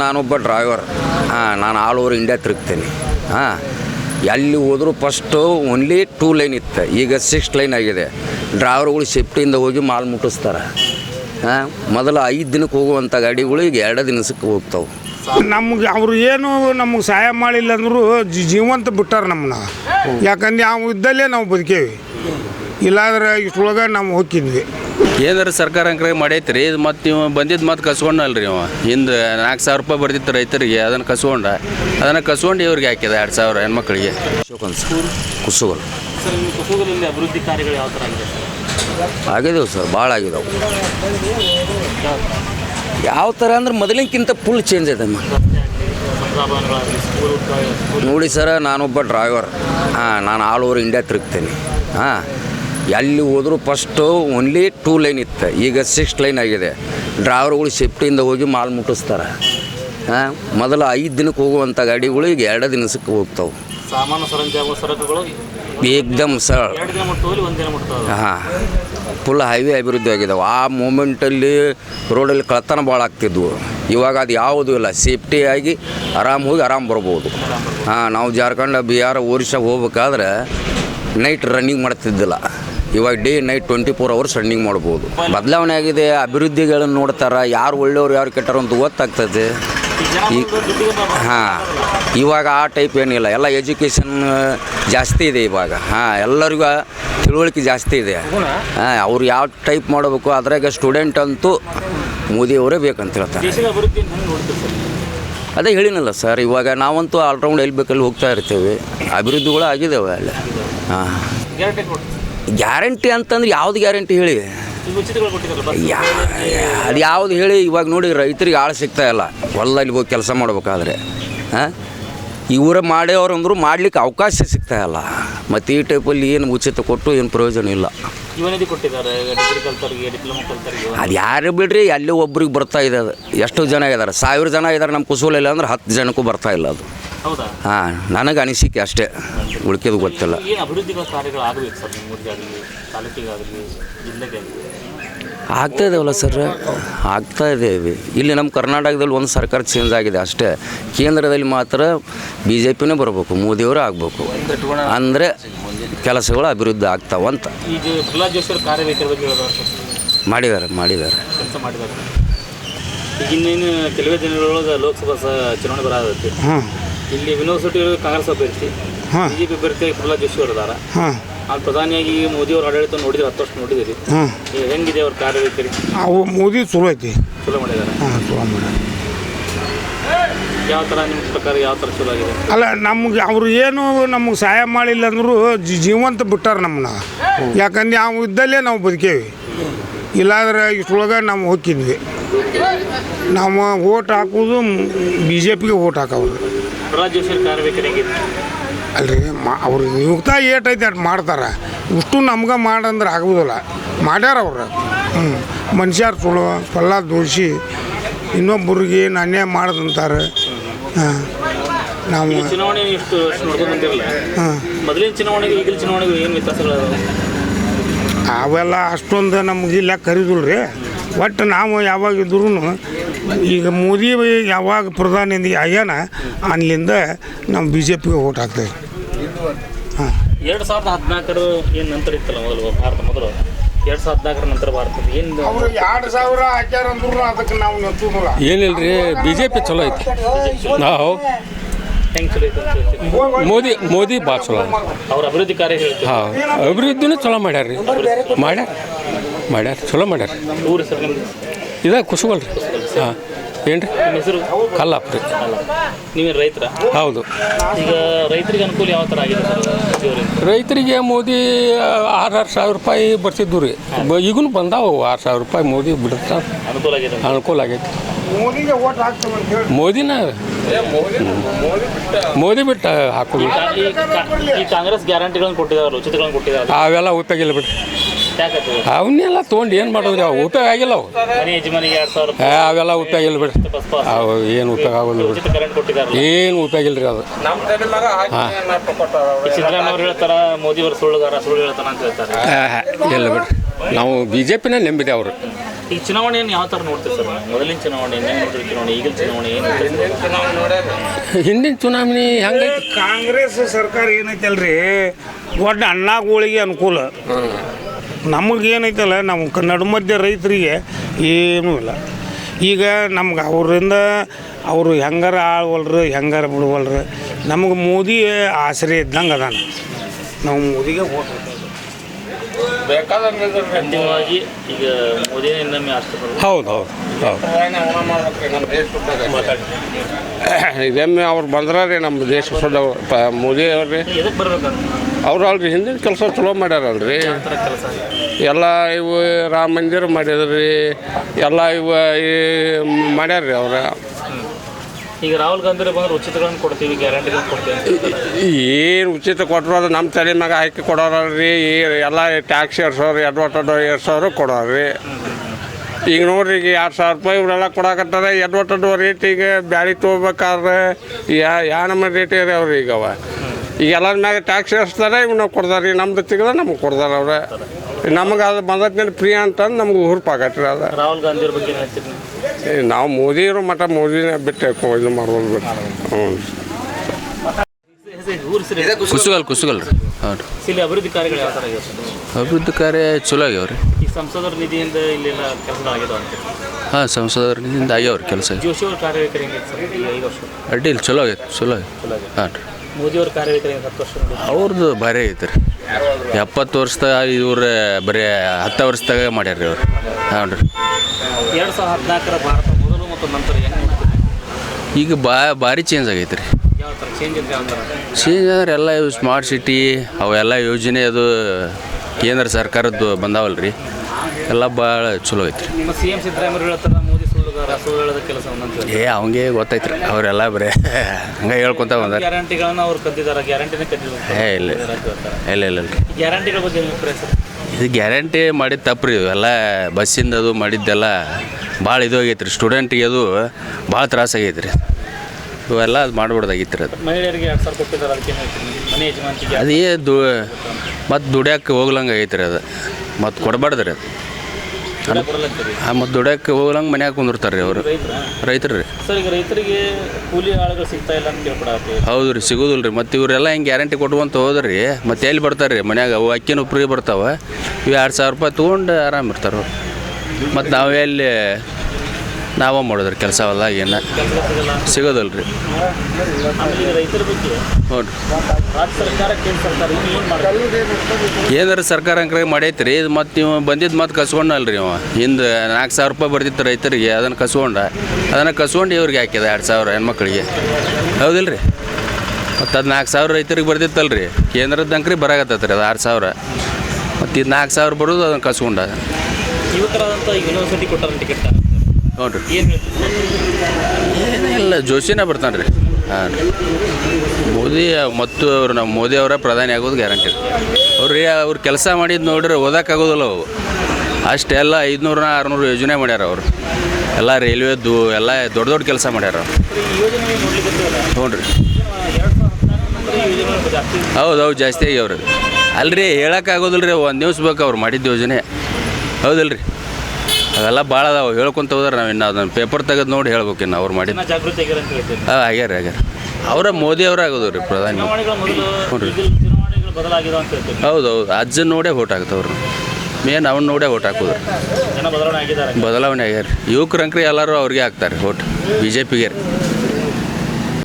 ನಾನೊಬ್ಬ ಡ್ರೈವರ್ ಹಾಂ ನಾನು ಆಲ್ ಓವರ್ ಇಂಡಿಯಾ ತಿರುಗ್ತೇನೆ. ಹಾಂ ಎಲ್ಲಿ ಹೋದರೂ ಫಸ್ಟು ಓನ್ಲಿ ಟೂ ಲೈನ್ ಇತ್ತು. ಈಗ ಸಿಕ್ಸ್ ಲೈನ್ ಆಗಿದೆ. ಡ್ರೈವರ್ಗಳು ಸೇಫ್ಟಿಯಿಂದ ಹೋಗಿ ಮಾಲ್ ಮುಟ್ಟಿಸ್ತಾರೆ. ಹಾಂ ಮೊದಲು ಐದು ದಿನಕ್ಕೆ ಹೋಗುವಂಥ ಗಾಡಿಗಳು ಈಗ ಎರಡು ದಿನಕ್ಕೆ ಹೋಗ್ತಾವೆ. ನಮ್ಗೆ ಅವರು ಏನು ನಮಗೆ ಸಹಾಯ ಮಾಡಿಲ್ಲ ಅಂದರೂ ಜೀವಂತ ಬಿಟ್ಟಾರ ನಮ್ಮನ್ನ. ಯಾಕಂದ್ರೆ ನಾವು ಇದ್ದಲ್ಲೇ ನಾವು ಬದುಕೇವಿ. ಇಲ್ಲಾದ್ರೆ ಇಷ್ಟೊಳಗೆ ನಾವು ಹೋಗಿದ್ವಿ ಏನಾರ ಸರ್ಕಾರ ಅಂಕರೆ ಮಾಡೈತ್ರಿ ಇದು ಮತ್ತೆ ನೀವು ಬಂದಿದ್ದು ಮತ್ತೆ ಕಸ್ಕೊಂಡಲ್ರಿ ಇವ ಹಿಂದೆ ನಾಲ್ಕು ಸಾವಿರ ರೂಪಾಯಿ ಬರ್ದಿತ್ತು ರೈತರಿಗೆ ಅದನ್ನು ಕಸ್ಕೊಂಡ. ಅದನ್ನು ಕಸ್ಕೊಂಡು ಇವ್ರಿಗೆ ಹಾಕಿದ ಎರಡು ಸಾವಿರ ಹೆಣ್ಮಕ್ಳಿಗೆ. ಕುಸುಗಲ್. ಸರ್ ನಿಮ್ಮ ಕುಸುಗಲಲ್ಲಿ ಅಭಿವೃದ್ಧಿ ಕಾರ್ಯಗಳು ಯಾವ ಥರ ಆಗಿದೆ? ಸರ್ ಆಗಿದೆವು ಸರ್ ಭಾಳ ಆಗಿದಾವೆ. ಯಾವ ಥರ ಅಂದ್ರೆ ಮೊದಲಿನಕ್ಕಿಂತ ಫುಲ್ ಚೇಂಜ್ ಇದೆ ಅಮ್ಮ. ಸಂಭ್ರಮಗಳಾಗಲಿ ಸ್ಕೂಲ್ ಸ್ಕೂಲ್ ನೋಡಿ ಸರ ನಾನೊಬ್ಬ ಡ್ರೈವರ್ ಹಾಂ ನಾನು ಆಲ್ ಓವರ್ ಇಂಡಿಯಾ ತಿರುಗ್ತೇನೆ. ಹಾಂ ಎಲ್ಲಿ ಹೋದರೂ ಫಸ್ಟು ಓನ್ಲಿ ಟೂ ಲೈನ್ ಇತ್ತು. ಈಗ ಸಿಕ್ಸ್ ಲೈನ್ ಆಗಿದೆ. ಡ್ರೈವರ್ಗಳು ಸೇಫ್ಟಿಯಿಂದ ಹೋಗಿ ಮಾಲು ಮುಟ್ಟಿಸ್ತಾರೆ. ಹಾಂ ಮೊದಲು ಐದು ದಿನಕ್ಕೆ ಹೋಗುವಂಥ ಗಾಡಿಗಳು ಈಗ ಎರಡು ದಿನಕ್ಕೆ ಹೋಗ್ತಾವೆ. ಸಾಮಾನು ಸರಂಜಾಮ ಸರಕುಗಳು ಏಕ್ದಮ್ ಸರ್. ಎರಡು ದಿನ ಒಂದು ದಿನ ಮುಟ್ತಾವೆ. ಹಾಂ ಫುಲ್ ಹೈವೇ ಅಭಿವೃದ್ಧಿ ಆಗಿದ್ದಾವೆ ಆ ಮೂಮೆಂಟಲ್ಲಿ ರೋಡಲ್ಲಿ ಕಳ್ತನ ಭಾಳ ಆಗ್ತಿದ್ವು. ಇವಾಗ ಅದು ಯಾವುದೂ ಇಲ್ಲ. ಸೇಫ್ಟಿಯಾಗಿ ಆರಾಮ್ ಹೋಗಿ ಆರಾಮ್ ಬರ್ಬೋದು. ಹಾಂ ನಾವು ಜಾರ್ಖಂಡ್ ಬಿಹಾರ ಒರಿಸ್ಸಾ ಹೋಗ್ಬೇಕಾದ್ರೆ ನೈಟ್ ರನ್ನಿಂಗ್ ಮಾಡ್ತಿದ್ದಿಲ್ಲ. ಇವಾಗ day night twenty four hours running ಮಾಡ್ಬೋದು. ಬದಲಾವಣೆ ಆಗಿದೆ, ಅಭಿವೃದ್ಧಿಗಳನ್ನು ನೋಡ್ತಾರೆ, ಯಾರು ಒಳ್ಳೆಯವ್ರು, ಯಾರು ಕೆಟ್ಟರು ಅಂತ ಗೊತ್ತಾಗ್ತದೆ. ಈ ಹಾಂ, ಇವಾಗ ಆ ಟೈಪ್ ಏನಿಲ್ಲ. ಎಲ್ಲ ಎಜುಕೇಷನ್ ಜಾಸ್ತಿ ಇದೆ ಇವಾಗ. ಹಾಂ, ಎಲ್ಲರಿಗೂ ತಿಳುವಳಿಕೆ ಜಾಸ್ತಿ ಇದೆ. ಹಾಂ, ಅವ್ರು ಯಾವ ಟೈಪ್ ಮಾಡಬೇಕು, ಅದ್ರಾಗ ಸ್ಟೂಡೆಂಟ್ ಅಂತೂ ಮೋದಿಯವರೇ ಬೇಕಂತ ಹೇಳ್ತಾರೆ. ಅದೇ ಹೇಳಿನಲ್ಲ ಸರ್ ಇವಾಗ ನಾವಂತೂ ಆಲ್ರೌಂಡ್ ಎಲ್ಲಿ ಬೇಕಲ್ಲಿ ಹೋಗ್ತಾ ಇರ್ತೇವೆ. ಅಭಿವೃದ್ಧಿಗಳು ಆಗಿದ್ದಾವೆ ಅಲ್ಲ. ಹಾಂ. ಗ್ಯಾರಂಟಿ ಅಂತಂದ್ರೆ ಯಾವ್ದು ಗ್ಯಾರಂಟಿ ಹೇಳಿ? ಯಾ ಅದು ಯಾವ್ದು ಹೇಳಿ? ಇವಾಗ ನೋಡಿ ರೈತರಿಗೆ ಆಳು ಸಿಗ್ತಾ ಇಲ್ಲ. ಹೊಲದಲ್ಲಿ ಹೋಗಿ ಕೆಲಸ ಮಾಡ್ಬೇಕಾದ್ರೆ ಹಾಂ? ಇವರ ಮಾಡ್ಯವ್ರು ಅಂದರು ಮಾಡ್ಲಿಕ್ಕೆ ಅವಕಾಶ ಸಿಗ್ತಾ ಇಲ್ಲ. ಮತ್ತು ಈ ಟೈಪಲ್ಲಿ ಏನು ಉಚಿತ ಕೊಟ್ಟು ಏನು ಪ್ರಯೋಜನ ಇಲ್ಲ. ಅದು ಯಾರು ಬಿಡ್ರಿ ಅಲ್ಲಿ ಒಬ್ರಿಗೆ ಬರ್ತಾ ಇದೆ ಅದು. ಎಷ್ಟು ಜನ ಇದ್ದಾರೆ? ಸಾವಿರ ಜನ ಇದ್ದಾರೆ ನಮ್ಮ ಕುಸೂಲಲ್ಲಿ ಅಂದ್ರೆ ಹತ್ತು ಜನಕ್ಕೂ ಬರ್ತಾ ಇಲ್ಲ ಅದು. ಹೌದಾ? ಹಾಂ ನನಗೆ ಅನಿಸಿಕೆ ಅಷ್ಟೇ. ಉಳ್ಕೆದು ಗೊತ್ತಿಲ್ಲ. ಏನು ಅಭಿವೃದ್ಧಿಗಳ ಕಾರ್ಯಗಳು ಆಗಬೇಕು ಸರ್ ನಿಮ್ಮ ಊರಿಗಾಗಲಿ ತಾಲೂಕಿಗಾಗಲಿ ಜಿಲ್ಲೆಗೆ ಆಗಲಿ? ಆಗ್ತಾ ಇದಾವಲ್ಲ ಸರ್. ಆಗ್ತಾ ಇದ್ದೇವೆ ಇಲ್ಲಿ ನಮ್ಮ ಕರ್ನಾಟಕದಲ್ಲಿ ಒಂದು ಸರ್ಕಾರ ಚೇಂಜ್ ಆಗಿದೆ ಅಷ್ಟೇ. ಕೇಂದ್ರದಲ್ಲಿ ಮಾತ್ರ ಬಿ ಜೆ ಪಿನೇ ಬರಬೇಕು ಮೋದಿಯವರು ಆಗಬೇಕು. ಅಂದರೆ ಕೆಲಸಗಳು ಅಭಿವೃದ್ಧಿ ಆಗ್ತಾವಂತ ಅಂತ. ಪ್ರಹ್ಲಾದ್ ಜೋಶಿ ಅವ್ರ ಕಾರ್ಯವೈಖರಿ ಬಗ್ಗೆ ಹೇಳೋದು ಸರ್. ಮಾಡಿದ್ದಾರೆ ಮಾಡಿದ್ದಾರೆ. ಕೆಲಸ ಮಾಡಿದ್ದಾರೆ. ಈಗ ಇನ್ನೇನು ಕೆಲವೇ ದಿನಗಳೊಳಗೆ ಲೋಕಸಭಾ ಸ ಚುನಾವಣೆ ಬರತ್ತೆ. ಹಾಂ ಇಲ್ಲಿ ವಿನೋದ್ ಶೆಟ್ಟಿ ಕಾಂಗ್ರೆಸ್ ಅಭ್ಯರ್ಥಿ. ಬಿಜೆಪಿ ಅಭ್ಯರ್ಥಿ ಪ್ರಹ್ಲಾದ್ ಜೋಶಿ ಅವರು ಅಲ್ಲಿ ಪ್ರಧಾನಿಯಾಗಿ ಮೋದಿ ಅವ್ರ ಆಡಳಿತ ನೋಡಿದ್ರೆ ಹತ್ತು ವರ್ಷ ನೋಡಿದಿರಿ ಹೆಂಗಿದೆ ಅವ್ರ ಕಾರ್ಯವೈಖರಿ ಅವು ಮೋದಿ ಚಲೋ ಐತಿ. ಚಲೋ ಮಾಡಿದ್ದಾರೆ. ಹಾಂ ಚಲೋ ಮಾಡ್ಯಾರ ಯಾವ ಥರ ನಿಮ್ಮ ಪ್ರಕಾರ ಯಾವ ಥರ ಚಲೋ ಆಗಿದೆ? ಅಲ್ಲ ನಮ್ಗೆ ಅವ್ರು ಏನು ನಮಗೆ ಸಹಾಯ ಮಾಡಿಲ್ಲ ಅಂದರೂ ಜೀವಂತ ಬಿಟ್ಟಾರ ನಮ್ಮನ್ನ ಯಾಕಂದ್ರೆ ನಾವು ಇದ್ದಲ್ಲೇ ನಾವು ಬದುಕೇವಿ. ಇಲ್ಲಾಂದ್ರೆ ಇಷ್ಟೊಳಗೆ ನಾವು ಹೋಗಿದ್ವಿ ನಾವು ಓಟ್ ಹಾಕೋದು ಬಿ ಜೆ ಪಿಗೆ ಓಟ್ ಹಾಕೋದು ಪ್ರಹ್ಲಾದ್ ಜೋಶಿ ಅವ್ರ ಕಾರ್ಯವೈಖರಿ ಹೆಂಗಿದೆ ಅಲ್ರಿ ಮಾ ಅವ್ರ ನಿಯುಕ್ತ ಏಟೈತೆ ಅಟ್ ಮಾಡ್ತಾರೆ. ಇಷ್ಟು ನಮ್ಗೆ ಮಾಡಂದ್ರೆ ಆಗೋದಿಲ್ಲ. ಮಾಡ್ಯಾರ ಅವ್ರು. ಹ್ಞೂ ಮನುಷ್ಯರು ಸುಳು ಪಲ್ಲ ದೋಷಿ ಇನ್ನೊಬ್ಬರಿಗೆ ಅನ್ಯಾಯ ಮಾಡದಂತಾರೆ. ಹಾಂ. ನಾವು ಚುನಾವಣೆ ಇಷ್ಟು ನೋಡ್ಕೊಂಡು ಬಂದಿರಲ್ಲ. ಹಾಂ. ಮೊದಲಿನ ಚುನಾವಣೆಗೆ ಈಗಿನ ಚುನಾವಣೆಗೆ ಏನು ವ್ಯತ್ಯಾಸಗಳು? ಅವೆಲ್ಲ ಅಷ್ಟೊಂದು ನಮ್ಗೆ ಇಲ್ಲ ಕರೀದಿಲ್ಲ ರೀ ಒಟ್ಟು ನಾವು ಯಾವಾಗ ಇದ್ರೂ ಈಗ ಮೋದಿ ಯಾವಾಗ ಪ್ರಧಾನಿ ಆಗ್ಯಾನ ಅಲ್ಲಿಂದ ನಾವು ಬಿ ಜೆ ಪಿಗೆ ಓಟ್ ಹಾಕ್ತೇವೆ ಹಾಂ. ಎರಡು ಸಾವಿರದ ಹದಿನಾಲ್ಕರ ಏನು ನಂತರ ಇತ್ತಲ್ಲ ಮೊದಲು ಭಾರತ ಮೊದಲು? ಎರಡು ಸಾವಿರದ ಹದಿನಾಲ್ಕರ ನಂತರ ಭಾರತ ಏನು ಅವರು ಎರಡು ಸಾವಿರ ಹಾಕ್ಯಾರ ಅಂದ್ರೂ ಅದಕ್ಕೆ ನಾವು ನೆತ್ತುದಿಲ್ಲ ಏನಿಲ್ರಿ ಬಿ ಜೆ ಪಿ ಚಲೋ ಐತಿ ನಾವು ಮೋದಿ ಮೋದಿ ಭಾಳ ಚಲೋ ಅವ್ರ ಅಭಿವೃದ್ಧಿ ಕಾರ್ಯ ಹೇಳ್ತೀವಿ ಹಾಂ ಅಭಿವೃದ್ಧಿನೂ ಚಲೋ ಮಾಡ್ಯಾರ ರೀ ಮಾಡ್ಯಾರ ಮಾಡ್ಯಾರ ಚಲೋ ಮಾಡ್ಯಾರ ಊರು ಸರ್ ನಿಮ್ದು? ಇದ ಖುಷಿ ರೀ ಹಾಂ. ಏನು ರೀ ನಿಮ್ಮ ಹೆಸರು? ಕಲ್ಲಪ್ಪ ರೀ ಅಲ್ಲ ನೀವೇನು ರೈತರ? ಹೌದು. ಈಗ ರೈತರಿಗೆ ಅನುಕೂಲ ಯಾವ ಥರ ಆಗಿದೆ ಸರ್ ರೈತರಿಗೆ ಮೋದಿ ಆರು ಆರು ಸಾವಿರ ರೂಪಾಯಿ ಬರ್ತಿದ್ದು ರೀ. ಬ ಈಗೂ ಬಂದಾವು ಆರು ಸಾವಿರ ರೂಪಾಯಿ ಮೋದಿ ಬಿಡುತ್ತ. ಅನುಕೂಲ ಆಗಿದೆ. ಅನುಕೂಲ ಆಗೈತಿ. ಮೋದಿಗೆ ಅಂತ ಹೇಳಿ. ಮೋದಿನ? ಮೋದಿ ಬಿಟ್ಟ ಹಾಕೋದು. ಈ ಕಾ- ಈ ಕಾ- ಈ ಕಾಂಗ್ರೆಸ್ ಗ್ಯಾರಂಟಿಗಳನ್ನು ಕೊಟ್ಟಿದ್ದಾರೆ ಉಚಿತಗಳನ್ನು ಕೊಟ್ಟಿದ್ದಾರೆ ಅವೆಲ್ಲ ಉಪಯೋಗಿಲ್ಲ ಬಿಡ್ರಿ. ಅವನ್ನೆಲ್ಲ ತೊಗೊಂಡು ಏನು ಮಾಡೋದ್ರಿ? ಅವು ಉಪಯೋಗ ಆಗಿಲ್ಲ ಅವು. ಏ, ಅವೆಲ್ಲ ಉಪಯೋಗ ಇಲ್ಲ ಬಿಡ್ರಿ ಅವು ಏನು ಉಪಯೋಗ ಆಗೋಲ್ಲ ಬಿಡ್ರಿ ಏನು ಉಪಯೋಗ ಇಲ್ರಿ ಅದು. ಸಿದ್ದರಾಮಯ್ಯ ಅವ್ರು ಹೇಳ್ತಾರ ಮೋದಿ ಅವರು ಸುಳ್ಳುಗಾರ ಸುಳ್ಳು ಹೇಳ್ತಾನ ಅಂತ ಹೇಳ್ತಾರೆ. ಇಲ್ಲ ಬಿಡ್ರಿ ನಾವು ಬಿ ಜೆ ಪಿನೇ ನಂಬಿದೆ ಅವರು. ಈ ಚುನಾವಣೆಯನ್ನು ಯಾವ ಥರ ನೋಡ್ತೀವಿ ಸರ್? ಮೊದಲಿನ ಚುನಾವಣೆ ಹಿಂದಿನ ಚುನಾವಣೆ ಈಗಿನ ಚುನಾವಣೆ ಏನು ಹಿಂದಿನ ಚುನಾವಣೆ ಹೆಂಗೈತಿ? ಕಾಂಗ್ರೆಸ್ ಸರ್ಕಾರ ಏನೈತಲ್ರಿ? ದೊಡ್ಡ ಅಣ್ಣಗಳಿಗೆ ಅನುಕೂಲ. ನಮಗೆ ಏನೈತಲ್ಲ ನಮ್ಮ ಕನ್ನಡ ಮಧ್ಯ ರೈತರಿಗೆ ಏನೂ ಇಲ್ಲ. ಈಗ ನಮ್ಗೆ ಅವರಿಂದ ಅವರು ಹೆಂಗಾರ ಆಳ್ವಲ್ರು ಹೆಂಗಾರ ಬಿಡುವಲ್ರು ನಮಗೆ ಮೋದಿ ಆಸರೆ ಇದ್ದಂಗೆ ಅದಾನ. ನಾವು ಮೋದಿಗೆ ಓಟ್ ಅಂತಿಮವಾಗಿ ಈಗ ಹೌದು ಹೌದು ಹೌದು. ಇದೊಮ್ಮೆ ಅವ್ರು ಬಂದ್ರೆ ರೀ ನಮ್ಮ ದೇಶ ಮೋದಿ ಅವ್ರಿ ಅವ್ರು ಅಲ್ರಿ ಹಿಂದಿನ ಕೆಲಸ ಚಲೋ ಮಾಡ್ಯಾರಲ್ರಿ. ಎಲ್ಲ ಇವು ರಾಮ ಮಂದಿರ ಮಾಡ್ಯಾರ್ರಿ ಎಲ್ಲ ಇವು ಈ ಮಾಡ್ಯಾರ್ರಿ ಅವ್ರ. ಈಗ ರಾಹುಲ್ ಗಾಂಧಿ ಬಂದ್ರೆ ಉಚಿತಗಳನ್ನು ಕೊಡ್ತೀವಿ ಗ್ಯಾರಂಟಿಗಳನ್ನು ಕೊಡ್ತೀವಿ ಏನು ಉಚಿತ ಕೊಟ್ಟರು ಅದು ನಮ್ಮ ತಲೆ ಮ್ಯಾಗ ಹಾಕಿ ಕೊಡೋರಲ್ರಿ ಈ ಎಲ್ಲ ಟ್ಯಾಕ್ಸ್ ಏರ್ಸೋರು ಎರಡು ಏರ್ಸೋರು ಕೊಡೋರಿ ಈಗ ನೋಡ್ರಿ ಈಗ ಎರಡು ಸಾವಿರ ರೂಪಾಯಿ ಇವರೆಲ್ಲ ಕೊಡಕತ್ತಾರ ಎಡ್ವಟ್ಟು ರೇಟ್ ಈಗ ಬ್ಯಾಳಿ ತೊಗೋಬೇಕಾದ್ರೆ ಯಾ ಯಾ ನಮ್ಮ ರೇಟ್ ಇದೆ ಈಗ ಅವ. ಈಗ ಎಲ್ಲರ ಮ್ಯಾಗ ಟ್ಯಾಕ್ಸ್ ಏರ್ಸ್ತಾರೆ ಇವನ್ನ ಕೊಡ್ದಾರ. ನಮ್ದು ತೆಗೆದ ನಮ್ಗೆ ಕೊಡ್ದಾರ ಅವ್ರೆ. ನಮಗೆ ಅದು ಬಂದದ್ಮೇಲೆ ಫ್ರೀ ಅಂತಂದು ನಮ್ಗೆ ಹುರುಪಾಗತ್ರಿ ಅದು. ರಾಹುಲ್ ಗಾಂಧಿ ಬಗ್ಗೆ ಏ, ನಾವು ಮೋದಿ ಇರೋ ಮಠ ಮೋದಿನ ಬಿಟ್ಟು ಕೊ- ಇದು ಮಾಡ್ಬೋದು ಬಿಟ್ಟು. ಹ್ಞೂ ಕುಸುಗಲ್ ಕುಸುಗಲ್ ರೀ. ಹಾಂ ರೀ. ಇಲ್ಲಿ ಅಭಿವೃದ್ಧಿ ಕಾರ್ಯಗಳು ಯಾವ ಥರ ಆಗ್ಯಾವ ಸರ್? ಅಭಿವೃದ್ಧಿ ಕಾರ್ಯ ಚಲೋ ಆಗ್ಯಾವ್ರಿ ಈ ಸಂಸದರ ನಿಧಿಯಿಂದ ಇಲ್ಲೆಲ್ಲ ಕೆಲಸಗಳಾಗಿದಾವ ಅಂತ ಹಾಂ ಸಂಸದರಿಂದ ಆಗ್ಯಾವ್ರಿ ಕೆಲಸ. ಜೋಶಿ ಅವ್ರ ಕಾರ್ಯವೈಖರಿ ಹೆಂಗೈತೆ ಸರ್? ಈಗ ಐದು ವರ್ಷ. ಅಡ್ಡಿಲ್ಲ ಚಲೋ ಆಗೈತೆ. ಚಲೋ ಆಗೈತೆ. ಹಾಂ ರೀ. ಮೋದಿ ಅವ್ರ ಕಾರ್ಯವೈಖರಿ ಹತ್ತು ವರ್ಷ ಅವ್ರದ್ದು ಭಾರಿ ಐತೆ ರೀ. ಎಪ್ಪತ್ತು ವರ್ಷದಾಗ ಇವ್ರು ಬರೀ ಹತ್ತು ವರ್ಷದಾಗ ಮಾಡ್ಯಾರ ರೀ ಅವ್ರು. ಹಾಂ ರೀ ಎರಡು ಸಾವಿರದ ಹದಿನಾಲ್ಕರ ಭಾರತ ಮೊದಲು ಮತ್ತು ನಂತರ ಹೆಂಗೆ ಈಗ ಬಾ ಭಾರಿ ಚೇಂಜ್ ಆಗೈತೆ ರೀ. ಚೇಂಜ್ ಅಂದ್ರೆ ಎಲ್ಲ ಇವು ಸ್ಮಾರ್ಟ್ ಸಿಟಿ ಅವೆಲ್ಲ ಯೋಜನೆ ಅದು ಕೇಂದ್ರ ಸರ್ಕಾರದ್ದು ಬಂದಾವಲ್ಲ ರೀ ಎಲ್ಲ ಭಾಳ ಚಲೋ ಐತೆ ಹೇಳ್ತಾರ ಸುಳ್ಳು ಹೇಳೋದ ಕೆಲಸ ಒಂದಂತ ಏ ಅವಂಗೆ ಗೊತ್ತೈತೆ ರೀ ಅವರೆಲ್ಲ ಬರೀ ಹಂಗೆ ಹೇಳ್ಕೊತ ಬಂದಾರೆ. ಗ್ಯಾರಂಟಿಗಳನ್ನ ಅವ್ರು ಕದ್ದಿದ್ದಾರೆ ಗ್ಯಾರಂಟಿನೇ ಕದ್ದಿದ್ದಾರೆ ಏ ಇಲ್ಲ ಇಲ್ಲ. ಇಲ್ಲ ಇಲ್ಲ ಗ್ಯಾರಂಟಿಗಳ ಬಗ್ಗೆ ನಿಮ್ಮ ಅಭಿಪ್ರಾಯ ಸರ್ ಇದು ಗ್ಯಾರಂಟಿ ಮಾಡಿದ ತಪ್ಪು ರೀ ಎಲ್ಲ ಬಸ್ಸಿಂದ ಅದು ಮಾಡಿದ್ದೆಲ್ಲ ಭಾಳ ಇದು ಆಗೈತೆ ರೀ ಸ್ಟೂಡೆಂಟಿಗೆ ಅದು ಭಾಳ ತ್ರಾಸ ಆಗೈತೆ ರೀ ಇವೆಲ್ಲ ಅದು ಮಾಡ್ಬಿಡ್ದಾಗಿತ್ತು ರೀ ಅದು. ಮಹಿಳೆಯರಿಗೆ ಎರಡು ಸಾವಿರ ಕೊಟ್ಟಿದ್ದಾರೆ ಅದಕ್ಕೆ ಮನೆ ಯಜಮಾನಿಗೆ ಅದೇ ದು ಮತ್ತು ದುಡ್ಯಾಕೆ ಹೋಗ್ಲಂಗೆ ಆಗೈತೆ ರೀ ಅದು. ಮತ್ತು ಕೊಡಬಾರ್ದು ರೀ ಅದು. ಮತ್ತು ದುಡಕ್ಕೆ ಹೋಗ್ಲಂಗೆ ಮನ್ಯಾಗ ಕುಂದಿರ್ತಾರೆ ರೀ ಅವರು. ರೈತರ? ರೀ ಸರ್ ಈಗ ರೈತರಿಗೆ ಕೂಲಿ ಆಳುಗಳು ಸಿಗ್ತಾ ಇಲ್ಲ ಅಂತ ಹೌದು ರೀ ಸಿಗೋದಿಲ್ಲ ರೀ ಮತ್ತು ಇವರೆಲ್ಲ ಹಿಂಗೆ ಗ್ಯಾರಂಟಿ ಕೊಟ್ಕೊಂತ ಹೋದ್ರಿ ಮತ್ತೆ ಎಲ್ಲಿ ಬರ್ತಾರೆ ರೀ ಮನ್ಯಾಗ? ಅವು ಅಕ್ಕಿನೂ ಫ್ರೀ ಬರ್ತಾವೆ. ಇವು ಎರಡು ಸಾವಿರ ರೂಪಾಯಿ ತೊಗೊಂಡು ಆರಾಮ್ ಇರ್ತಾರೆ ಅವ್ರು. ಮತ್ತು ನಾವೇ ಎಲ್ಲಿ ನಾವೇ ಮಾಡೋದ್ರಿ ಕೆಲಸ ರೈತರ ಬಗ್ಗೆ ಹ್ಞೂ ರೀ ಏನಾರ ಸರ್ಕಾರ ಅಂಕ್ರೆ ಮಾಡೈತೆ ರೀ ಇದು ಮತ್ತು ಇವ ಬಂದಿದ್ದು ಮತ್ತೆ ಕಸ್ಕೊಂಡಲ್ಲ ರೀ ಅವ. ಹಿಂದೆ ನಾಲ್ಕು ಸಾವಿರ ರೂಪಾಯಿ ಬರ್ತಿತ್ತು ರೈತರಿಗೆ, ಅದನ್ನು ಕಸ್ಕೊಂಡ. ಅದನ್ನು ಕಸ್ಕೊಂಡು ಇವ್ರಿಗೆ ಹಾಕಿದ ಎರಡು ಸಾವಿರ ಹೆಣ್ಮಕ್ಳಿಗೆ. ಹೌದಿಲ್ಲ ರೀ ಮತ್ತು ಅದು ನಾಲ್ಕು ಸಾವಿರ ರೈತರಿಗೆ ಬರ್ತಿತ್ತಲ್ಲ ರೀ ಕೇಂದ್ರದ ಅಂಕ್ರಿ ಬರಾಕತ್ತೈತೆ ರೀ ಅದು ಆರು ಸಾವಿರ. ಮತ್ತು ಇದು ನಾಲ್ಕು ಸಾವಿರ ಬರೋದು ಅದನ್ನು ಕಸ್ಕೊಂಡ. ಯುವಕರಾದಂಥ ಯೂನಿವರ್ಸಿಟಿ ಕೊಟ್ಟಾರ ಟಿಕೆಟ್ ಹ್ಞೂ ರೀ ಏನು ಏನಿಲ್ಲ ಜೋಶಿನೇ ಬರ್ತಾನೆ ರೀ ಹಾಂ ರೀ. ಮೋದಿ, ಮತ್ತು ಅವ್ರು ನಮ್ಮ ಮೋದಿ ಅವರ ಪ್ರಧಾನಿ ಆಗೋದು ಗ್ಯಾರಂಟಿ ಅವ್ರು ಅವ್ರು ಕೆಲಸ ಮಾಡಿದ್ದು ನೋಡ್ರಿ ಓದೋಕ್ಕಾಗೋದಿಲ್ಲ ಅವು. ಅಷ್ಟೆಲ್ಲ ಐದುನೂರ ಆರುನೂರು ಯೋಜನೆ ಮಾಡ್ಯಾರ ಅವರು. ಎಲ್ಲ ರೈಲ್ವೆದ್ದು ಎಲ್ಲ ದೊಡ್ಡ ದೊಡ್ಡ ಕೆಲಸ ಮಾಡ್ಯಾರ ಹ್ಞೂ ರೀ ಹೌದು ಹೌದು, ಜಾಸ್ತಿ ಆಗ್ಯಾವ್ರಿ. ಅಲ್ರಿ ಹೇಳೋಕ್ಕಾಗೋದಿಲ್ಲ ರೀ ಒಂದು ದಿವ್ಸ ಬೇಕು ಅವ್ರು ಮಾಡಿದ ಯೋಜನೆ. ಹೌದಲ್ರಿ? ಅವೆಲ್ಲ ಭಾಳ ಅದಾವೆ. ಹೇಳ್ಕೊಂತ ಹೋದ್ರೆ ನಾವು ಇನ್ನು ಅದನ್ನು ಪೇಪರ್ ತೆಗೆದು ನೋಡಿ ಹೇಳ್ಬೇಕು ಇನ್ನು ಅವ್ರು ಮಾಡಿ ಹಾಂ ಆಗ್ಯಾರ ಆಗ್ಯಾರ ಅವರ ಮೋದಿ ಅವರೇ ಆಗೋದು ರೀ ಪ್ರಧಾನಿ ಹೌದು ಹೌದು ಅಜ್ಜನ ನೋಡೇ ಓಟ್ ಹಾಕ್ತವ್ರು ಮೇನ್ ಅವ್ನ ನೋಡೇ ಓಟ್ ಹಾಕೋದು. ಬದಲಾವಣೆ ಆಗ್ಯಾರ ಯುವಕರಂಕ್ರಿ ಎಲ್ಲರೂ ಅವ್ರಿಗೆ ಹಾಕ್ತಾರೆ ಓಟ್ ಬಿ ಜೆ ಪಿಗೆ